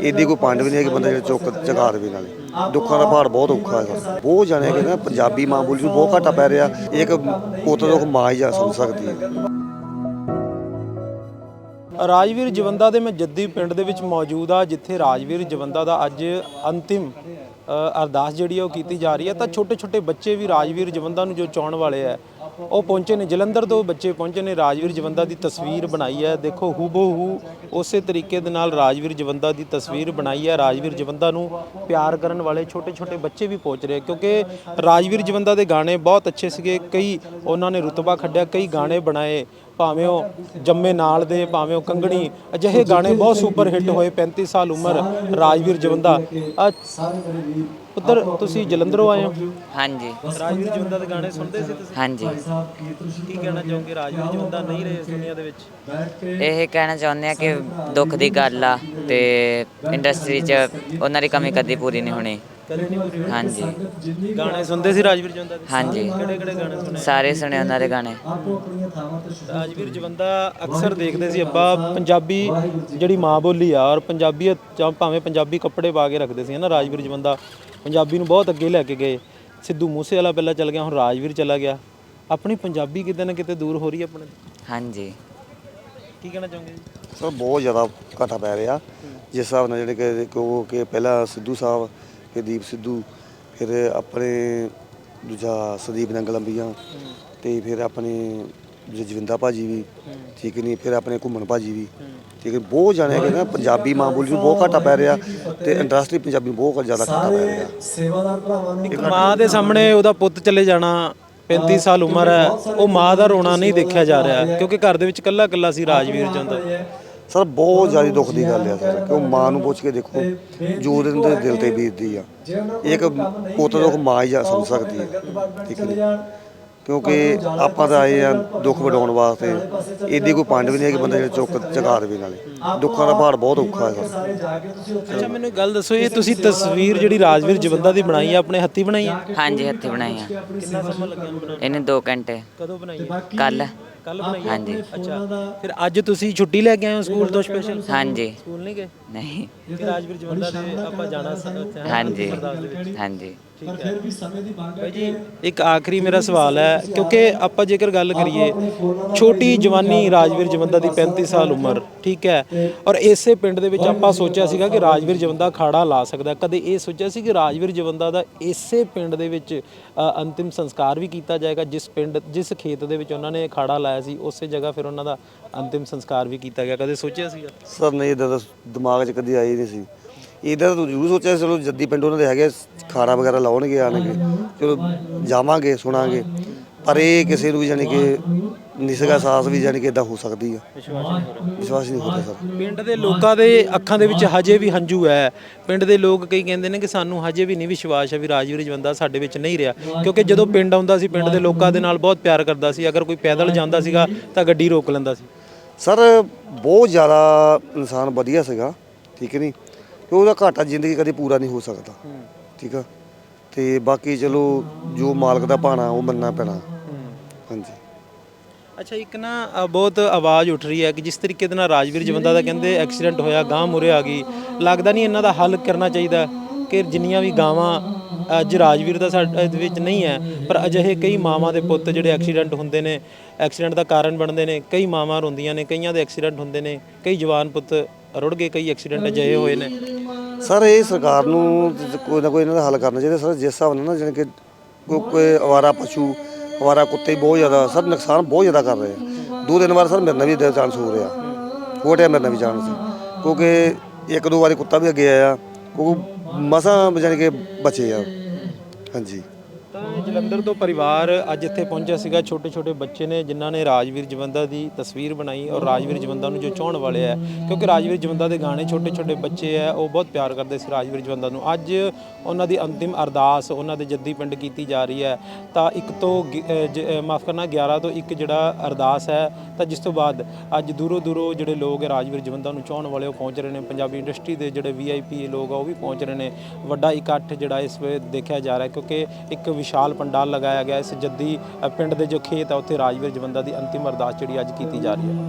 ਇਹਦੀ ਕੋਈ ਪੰਡ ਵੀ ਨਹੀਂ ਹੈ ਕਿ ਬੰਦਾ ਜਿਹੜਾ ਚੁੱਕ ਚਗਾ ਦੇਵੇ ਨਾਲੇ। ਦੁੱਖਾਂ ਦਾ ਪਹਾੜ ਬਹੁਤ ਔਖਾ ਹੈਗਾ। ਬਹੁਤ ਜਾਣੇ ਕਿ ਨਾ, ਪੰਜਾਬੀ ਮਾਂ ਬੋਲੀ ਨੂੰ ਬਹੁਤ ਘਾਟਾ ਪੈ ਰਿਹਾ। ਇੱਕ ਪੁੱਤ ਦੁੱਖ ਮਾਂ ਹੀ ਜਾ ਸਮਝ ਸਕਦੀ ਹੈ। ਰਾਜਵੀਰ ਜਵੰਦਾ ਦੇ ਮੈਂ ਜੱਦੀ ਪਿੰਡ ਦੇ ਵਿੱਚ ਮੌਜੂਦ ਆ, ਜਿੱਥੇ ਰਾਜਵੀਰ ਜਵੰਦਾ ਦਾ ਅੱਜ ਅੰਤਿਮ ਅਰਦਾਸ ਜਿਹੜੀ ਆ ਉਹ ਕੀਤੀ ਜਾ ਰਹੀ ਹੈ ਤਾਂ ਛੋਟੇ ਛੋਟੇ ਬੱਚੇ ਵੀ ਰਾਜਵੀਰ ਜਵੰਦਾ ਨੂੰ ਜੋ ਚਾਉਣ ਵਾਲੇ ਆ। ਉਹ ਪਹੁੰਚੇ ਨੇ, ਜਲੰਧਰ ਤੋਂ ਬੱਚੇ ਪਹੁੰਚੇ ਨੇ, ਰਾਜਵੀਰ ਜਵੰਦਾ ਦੀ ਤਸਵੀਰ ਬਣਾਈ ਹੈ। ਦੇਖੋ, ਹੂਬਹੂ ਉਸੇ ਤਰੀਕੇ ਦੇ ਨਾਲ ਰਾਜਵੀਰ ਜਵੰਦਾ ਦੀ ਤਸਵੀਰ ਬਣਾਈ ਹੈ। ਰਾਜਵੀਰ ਜਵੰਦਾ ਨੂੰ ਪਿਆਰ ਕਰਨ ਵਾਲੇ ਛੋਟੇ ਛੋਟੇ ਬੱਚੇ ਵੀ ਪਹੁੰਚ ਰਹੇ ਕਿਉਂਕਿ ਰਾਜਵੀਰ ਜਵੰਦਾ ਦੇ ਗਾਣੇ ਬਹੁਤ ਅੱਛੇ ਸੀਗੇ। ਕਈ ਉਹਨਾਂ ਨੇ ਰੁਤਬਾ ਖੱਡਿਆ, ਕਈ ਗਾਣੇ ਬਣਾਏ। ਭਾਵੇਂ ਉਹ ਜੰਮੇ ਨਾਲ ਦੇ ਭਾਵੇਂ ਉਹ ਕੰਗਣੀ ਅਜਿਹੇ ਗਾਣੇ ਬਹੁਤ ਸੁਪਰ ਹਿੱਟ ਹੋਏ 35 ਸਾਲ ਉਮਰ ਰਾਜਵੀਰ ਜਵੰਦਾ। ਉਧਰ ਤੁਸੀਂ ਜਲੰਧਰੋਂ ਆਏ ਹੋ? ਹਾਂਜੀ। ਰਾਜਵੀਰ ਜਵੰਦਾ ਦੇ ਗਾਣੇ ਸੁਣਦੇ ਸੀ ਤੁਸੀਂ? ਹਾਂਜੀ। ਕੀ ਕਹਿਣਾ ਚਾਹੋਗੇ? ਰਾਜਵੀਰ ਜਵੰਦਾ ਨਹੀਂ ਰਹੇ ਇਸ ਦੁਨੀਆ ਦੇ ਵਿੱਚ? ਇਹ ਕਹਿਣਾ ਚਾਹੁੰਦੇ ਆ ਕਿ ਦੁੱਖ ਦੀ ਗੱਲ ਆ ਤੇ ਇੰਡਸਟਰੀ 'ਚ ਉਹਨਾਂ ਦੀ ਕਮੀ ਕਦੀ ਪੂਰੀ ਨਹੀਂ ਹੋਣੀ। ਹਾਂਜੀ। ਗਾਣੇ ਸੁਣਦੇ ਸੀ ਰਾਜਵੀਰ ਜਵੰਦਾ ਦੇ। ਹਾਂਜੀ। ਕਿਹੜੇ ਕਿਹੜੇ ਗਾਣੇ ਸੁਣੇ ਸਾਰੇ ਸੁਣੇ ਉਹਨਾਂ ਦੇ ਗਾਣੇ। ਰਾਜਵੀਰ ਜਵੰਦਾ ਅਕਸਰ ਦੇਖਦੇ ਸੀ ਅੱਬਾ ਪੰਜਾਬੀ ਜਿਹੜੀ ਮਾਂ ਬੋਲੀ ਆ ਔਰ ਪੰਜਾਬੀਅਤ ਭਾਵੇਂ ਪੰਜਾਬੀ ਕੱਪੜੇ ਪਾ ਕੇ ਰੱਖਦੇ ਸੀ ਨਾ ਰਾਜਵੀਰ ਜਵੰਦਾ ਪੰਜਾਬੀ ਨੂੰ ਬਹੁਤ ਅੱਗੇ ਲੈ ਕੇ ਗਏ। ਸਿੱਧੂ ਮੂਸੇ ਵਾਲਾ ਪਹਿਲਾਂ ਚੱਲ ਗਿਆ ਹੁਣ ਰਾਜਵੀਰ ਚਲਾ ਗਿਆ। ਆਪਣੀ ਪੰਜਾਬੀ ਕਿਤੇ ਨਾ ਕਿਤੇ ਦੂਰ ਹੋ ਰਹੀ ਹੈ ਆਪਣੇ ਹਾਂਜੀ। ਕੀ ਕਹਿਣਾ ਚਾਹੋਗੇ ਜੀ? ਸਰ ਬਹੁਤ ਜ਼ਿਆਦਾ ਘਾਟਾ ਪੈ ਰਿਹਾ। ਜਿਸ ਹਿਸਾਬ ਨਾਲ ਜਿਹੜੇ ਕਿ ਕਹੋ ਕਿ ਪਹਿਲਾਂ ਸਿੱਧੂ ਸਾਹਿਬ ਫਿਰ ਦੀਪ ਸਿੱਧੂ ਫਿਰ ਆਪਣੇ ਦੂਜਾ ਸੰਦੀਪ ਨੰਗਲੰਬੀਆਂ ਤੇ ਫਿਰ ਆਪਣੇ ਦੂਜੇ ਜਵਿੰਦਾ ਭਾਜੀ ਵੀ ਠੀਕ ਨਹੀਂ ਫਿਰ ਆਪਣੇ ਘੁੰਮਣ ਭਾਜੀ ਵੀ ਠੀਕ ਹੈ ਬਹੁਤ ਜਾਣੇ ਕਿ ਨਾ ਪੰਜਾਬੀ ਮਾਂ ਬੋਲੀ ਨੂੰ ਬਹੁਤ ਘਾਟਾ ਪੈ ਰਿਹਾ ਤੇ ਇੰਡਸਟਰੀ ਪੰਜਾਬੀ ਨੂੰ ਬਹੁਤ ਜ਼ਿਆਦਾ ਘਾਟਾ ਪੈ ਰਿਹਾ। ਸੇਵਾਦਾਰ ਭਰਾਵਾਂ ਨੂੰ ਇੱਕ ਮਾਂ ਦੇ ਸਾਹਮਣੇ ਉਹਦਾ ਪੁੱਤ ਚਲੇ ਜਾਣਾ 35 ਸਾਲ ਉਮਰ ਹੈ ਉਹ ਮਾਂ ਦਾ ਰੋਣਾ ਨਹੀਂ ਦੇਖਿਆ ਜਾ ਰਿਹਾ ਕਿਉਂਕਿ ਘਰ ਦੇ ਵਿੱਚ ਕੱਲਾ ਕੱਲਾ ਸੀ ਰਾਜਵੀਰ ਜਵੰਦਾ ਸਰ ਬਹੁਤ ਜ਼ਿਆਦਾ ਦੁੱਖ ਦੀ ਗੱਲ ਹੈ ਸਰ ਕਿਉਂ ਮਾਂ ਨੂੰ ਪੁੱਛ ਕੇ ਦੇਖੋ ਜੋ ਉਹਦੇ ਦੇ ਦਿਲ ਤੇ ਬੀਤਦੀ ਆ। ਇੱਕ ਪੁੱਤ ਦੁੱਖ ਮਾਂ ਹੀ ਜਾ ਸਮਝ ਸਕਦੀ ਹੈ ਠੀਕ ਹੈ ਕਿਉਂਕਿ ਆਪਾਂ ਤਾਂ ਆਏ ਆ ਦੁੱਖ ਵਡਾਉਣ ਵਾਸਤੇ। ਇਹਦੀ ਕੋਈ ਪੰਡ ਵੀ ਨਹੀਂ ਹੈ ਕਿ ਬੰਦਾ ਜਿਹੜਾ ਚੁੱਕ ਚਗਾ ਦੇਵੇ ਨਾਲੇ। ਦੁੱਖਾਂ ਦਾ ਪਹਾੜ ਬਹੁਤ ਔਖਾ ਹੈ ਸਰ। ਅੱਛਾ ਮੈਨੂੰ ਇੱਕ ਗੱਲ ਦੱਸੋ ਇਹ ਤੁਸੀਂ ਤਸਵੀਰ ਜਿਹੜੀ ਰਾਜਵੀਰ ਜਵੰਦਾ ਦੀ ਬਣਾਈ ਹੈ ਆਪਣੇ ਹੱਥੀ ਬਣਾਈ ਹੈ ਹਾਂਜੀ ਹੱਥੀਂ ਬਣਾਈ ਆ। ਕਿੰਨਾ ਸਮਾਂ ਲੱਗਿਆ ਇਹਨੂੰ ਬਣਾਉਣ ਇਹਨੇ 2 ਘੰਟੇ। ਕਦੋਂ ਬਣਾਈ ਕੱਲ ਕੱਲ ਬਣਾਈ ਹੈ ਹਾਂਜੀ ਅੱਛਾ ਫਿਰ ਅੱਜ ਤੁਸੀਂ ਛੁੱਟੀ ਲੈ ਕੇ ਆਏ ਹੋ ਸਕੂਲ ਤੋਂ ਸਪੈਸ਼ਲ ਹਾਂਜੀ। ਸਕੂਲ ਨਹੀਂ ਗਏ? ਨਹੀਂ। ਰਾਜਵੀਰ ਜਵੰਦਾ ਦੇ ਆਪਾਂ ਜਾਣਾ ਸੀ ਉੱਥੇ? ਹਾਂਜੀ। ਹਾਂਜੀ। ਪਰ ਫਿਰ ਵੀ ਸਮੇਂ ਦੀ ਮੰਗ ਭਾਈ ਜੀ ਇੱਕ ਆਖਰੀ ਮੇਰਾ ਸਵਾਲ ਹੈ ਕਿਉਂਕਿ ਆਪਾਂ ਜੇਕਰ ਗੱਲ ਕਰੀਏ ਛੋਟੀ ਜਵਾਨੀ ਰਾਜਵੀਰ ਜਵੰਦਾ ਦੀ 35 ਸਾਲ ਉਮਰ ਠੀਕ ਹੈ। ਔਰ ਇਸੇ ਪਿੰਡ ਦੇ ਵਿੱਚ ਆਪਾਂ ਸੋਚਿਆ ਸੀਗਾ ਕਿ ਰਾਜਵੀਰ ਜਵੰਦਾ ਖਾੜਾ ਲਾ ਸਕਦਾ ਕਦੇ ਇਹ ਸੋਚਿਆ ਸੀ ਕਿ ਰਾਜਵੀਰ ਜਵੰਦਾ ਦਾ ਇਸੇ ਪਿੰਡ ਦੇ ਵਿੱਚ ਅੰਤਿਮ ਸੰਸਕਾਰ ਵੀ ਕੀਤਾ ਜਾਏਗਾ ਜਿਸ ਪਿੰਡ ਜਿਸ ਖੇਤ ਦੇ ਵਿੱਚ ਉਹਨਾਂ ਨੇ ਖਾੜਾ ਲਾਇਆ ਸੀ ਉਸੇ ਜਗ੍ਹਾ ਫਿਰ ਉਹਨਾਂ ਦਾ ਅੰਤਿਮ ਸੰਸਕਾਰ ਵੀ ਕੀਤਾ ਗਿਆ। ਕਦੇ ਸੋਚਿਆ ਸੀਗਾ? ਸਰ ਨਹੀਂ ਇਦਾਂ ਦਾ ਦਿਮਾਗ 'ਚ ਕਦੀ ਆਈ ਨਹੀਂ ਸੀ। ਇਦਾਂ ਤਾਂ ਜ਼ਰੂਰ ਸੋਚਿਆ ਸੀ, ਚਲੋ ਜੱਦੀ ਪਿੰਡ ਉਹਨਾਂ ਦੇ ਹੈਗੇ ਖਾਣਾ ਵਗੈਰਾ ਲਾਉਣਗੇ ਆਣਗੇ। ਚਲੋ ਜਾਵਾਂਗੇ ਸੁਣਾਂਗੇ। ਪਰ ਇਹ ਕਿਸੇ ਨੂੰ ਵੀ ਜਾਨੀ ਕਿ ਨਿਸਗਾ ਸਾਹਸ ਵੀ ਜਾਨੀ ਕਿ ਇਦਾਂ ਹੋ ਸਕਦੀ ਆ। ਵਿਸ਼ਵਾਸ ਨਹੀਂ ਹੁੰਦਾ ਸਰ। ਪਿੰਡ ਦੇ ਲੋਕਾਂ ਦੇ ਅੱਖਾਂ ਦੇ ਵਿੱਚ ਹਜੇ ਵੀ ਹੰਝੂ ਹੈ। ਪਿੰਡ ਦੇ ਲੋਕ ਕਈ ਕਹਿੰਦੇ ਨੇ ਕਿ ਸਾਨੂੰ ਹਜੇ ਵੀ ਨਹੀਂ ਵਿਸ਼ਵਾਸ ਹੈ ਵੀ ਰਾਜਵੀਰ ਜਵੰਦਾ ਸਾਡੇ ਵਿੱਚ ਨਹੀਂ ਰਿਹਾ। ਕਿਉਂਕਿ ਜਦੋਂ ਪਿੰਡ ਆਉਂਦਾ ਸੀ ਪਿੰਡ ਦੇ ਲੋਕਾਂ ਦੇ ਨਾਲ ਬਹੁਤ ਪਿਆਰ ਕਰਦਾ ਸੀ। ਅਗਰ ਕੋਈ ਪੈਦਲ ਜਾਂਦਾ ਸੀਗਾ ਤਾਂ ਗੱਡੀ ਰੋਕ ਲੈਂਦਾ ਸੀ। ਸਰ ਬਹੁਤ ਜ਼ਿਆਦਾ ਇਨਸਾਨ ਵਧੀਆ ਸੀਗਾ ਠੀਕ ਹੈ ਨਹੀਂ ਤੇ ਉਹਦਾ ਘਾਟਾ ਜ਼ਿੰਦਗੀ ਕਦੇ ਪੂਰਾ ਨਹੀਂ ਹੋ ਸਕਦਾ। ਠੀਕ ਆ? ਤੇ ਬਾਕੀ ਚਲੋ ਜੋ ਮਾਲਕ ਦਾ ਭਾਣਾ ਉਹ ਮੰਨਣਾ ਪੈਣਾ। ਹਾਂਜੀ। ਅੱਛਾ ਇੱਕ ਨਾ ਅ, ਬਹੁਤ ਆਵਾਜ਼ ਉੱਠ ਰਹੀ ਹੈ ਕਿ ਜਿਸ ਤਰੀਕੇ ਦੇ ਨਾਲ ਰਾਜਵੀਰ ਜਵੰਦਾ ਦਾ ਕਹਿੰਦੇ ਐਕਸੀਡੈਂਟ ਹੋਇਆ ਗਾਂ ਮੁਰੇ ਆ ਗਈ। ਲੱਗਦਾ ਨਹੀਂ ਇਹਨਾਂ ਦਾ ਹੱਲ ਕਰਨਾ ਚਾਹੀਦਾ ਕਿ ਜਿੰਨੀਆਂ ਵੀ ਗਾਵਾਂ ਅੱਜ ਰਾਜਵੀਰ ਦਾ ਸਾਡੇ ਦੇ ਵਿੱਚ ਨਹੀਂ ਹੈ ਪਰ ਅਜਿਹੇ ਕਈ ਮਾਵਾਂ ਦੇ ਪੁੱਤ ਜਿਹੜੇ ਐਕਸੀਡੈਂਟ ਹੁੰਦੇ ਨੇ ਐਕਸੀਡੈਂਟ ਦਾ ਕਾਰਨ ਬਣਦੇ ਨੇ ਕਈ ਮਾਵਾਂ ਰੋਂਦੀਆਂ ਨੇ ਕਈਆਂ ਦੇ ਐਕਸੀਡੈਂਟ ਹੁੰਦੇ ਨੇ ਕਈ ਜਵਾਨ ਪੁੱਤ ਰੁੜ ਗਏ ਕਈ ਐਕਸੀਡੈਂਟ ਅਜਿਹੇ ਹੋਏ ਨੇ। ਸਰ, ਇਹ ਸਰਕਾਰ ਨੂੰ ਕੋਈ ਨਾ ਕੋਈ ਇਹਨਾਂ ਦਾ ਹੱਲ ਕਰਨਾ ਚਾਹੀਦਾ ਸਰ, ਜਿਸ ਹਿਸਾਬ ਨਾਲ ਨਾ ਜਾਣੀ ਕਿ ਕੋਈ ਕੋਈ ਅਵਾਰਾ ਪਸ਼ੂ, ਅਵਾਰਾ ਕੁੱਤੇ ਬਹੁਤ ਜ਼ਿਆਦਾ, ਸਰ, ਨੁਕਸਾਨ ਬਹੁਤ ਜ਼ਿਆਦਾ ਕਰ ਰਹੇ ਆ। ਦੋ ਦਿਨ ਵਾਰ ਸਰ, ਮੇਰੇ ਨਾਲ ਵੀ ਇਦਾਂ ਚਾਂਸ ਹੋ ਰਿਹਾ। ਹੋਟਿਆ ਮੇਰੇ ਨਾਲ ਵੀ ਚਾਂਸ ਕਿਉਂਕਿ ਇੱਕ ਦੋ ਵਾਰੀ ਕੁੱਤਾ ਵੀ ਅੱਗੇ ਆਇਆ, ਕਿਉਂਕਿ ਮਸਾਂ ਜਾਣੀ ਕਿ ਬਚੇ ਆ। ਹਾਂਜੀ। ਤਾਂ ਜਲੰਧਰ ਤੋਂ ਪਰਿਵਾਰ ਅੱਜ ਇੱਥੇ ਪਹੁੰਚਿਆ ਸੀਗਾ। ਛੋਟੇ ਛੋਟੇ ਬੱਚੇ ਨੇ ਜਿਨ੍ਹਾਂ ਨੇ ਰਾਜਵੀਰ ਜਵੰਦਾ ਦੀ ਤਸਵੀਰ ਬਣਾਈ ਔਰ ਰਾਜਵੀਰ ਜਵੰਦਾ ਨੂੰ ਜੋ ਚਾਹਣ ਵਾਲੇ ਆ, ਕਿਉਂਕਿ ਰਾਜਵੀਰ ਜਵੰਦਾ ਦੇ ਗਾਣੇ ਛੋਟੇ ਛੋਟੇ ਬੱਚੇ ਆ, ਉਹ ਬਹੁਤ ਪਿਆਰ ਕਰਦੇ ਸੀ ਰਾਜਵੀਰ ਜਵੰਦਾ ਨੂੰ। ਅੱਜ ਉਹਨਾਂ ਦੀ ਅੰਤਿਮ ਅਰਦਾਸ, ਉਹਨਾਂ ਦੇ ਜੱਦੀ ਪਿੰਡ ਕੀਤੀ ਜਾ ਰਹੀ ਹੈ। ਤਾਂ ਇੱਕ ਤੋਂ ਮਾਫ ਕਰਨਾ 11 ਤੋਂ ਇੱਕ ਜਿਹੜਾ ਅਰਦਾਸ ਹੈ, ਤਾਂ ਜਿਸ ਤੋਂ ਬਾਅਦ ਅੱਜ ਦੂਰੋਂ ਦੂਰੋਂ ਜਿਹੜੇ ਲੋਕ ਹੈ ਰਾਜਵੀਰ ਜਵੰਦਾ ਨੂੰ ਚਾਹਣ ਵਾਲੇ, ਉਹ ਪਹੁੰਚ ਰਹੇ ਨੇ। ਪੰਜਾਬੀ ਇੰਡਸਟਰੀ ਦੇ ਜਿਹੜੇ ਵੀਆਈਪੀ ਲੋਕ ਆ, ਉਹ ਵੀ ਪਹੁੰਚ ਰਹੇ ਨੇ। ਵੱਡਾ ਇਕੱਠ ਜਿਹੜਾ ਇਸ ਵੇ ਦੇਖਿਆ ਜਾ ਰਿਹਾ, ਕਿਉਂਕਿ ਇੱਕ ਵਿਸ਼ਾਲ ਪੰਡਾਲ ਲਗਾਇਆ ਗਿਆ ਇਸ ਜੱਦੀ ਪਿੰਡ ਦੇ ਜੋ ਖੇਤ ਆ, ਉੱਥੇ ਰਾਜਵੀਰ ਜਵੰਦਾ ਦੀ ਅੰਤਿਮ ਅਰਦਾਸ ਜਿਹੜੀ ਅੱਜ ਕੀਤੀ ਜਾ ਰਹੀ ਹੈ।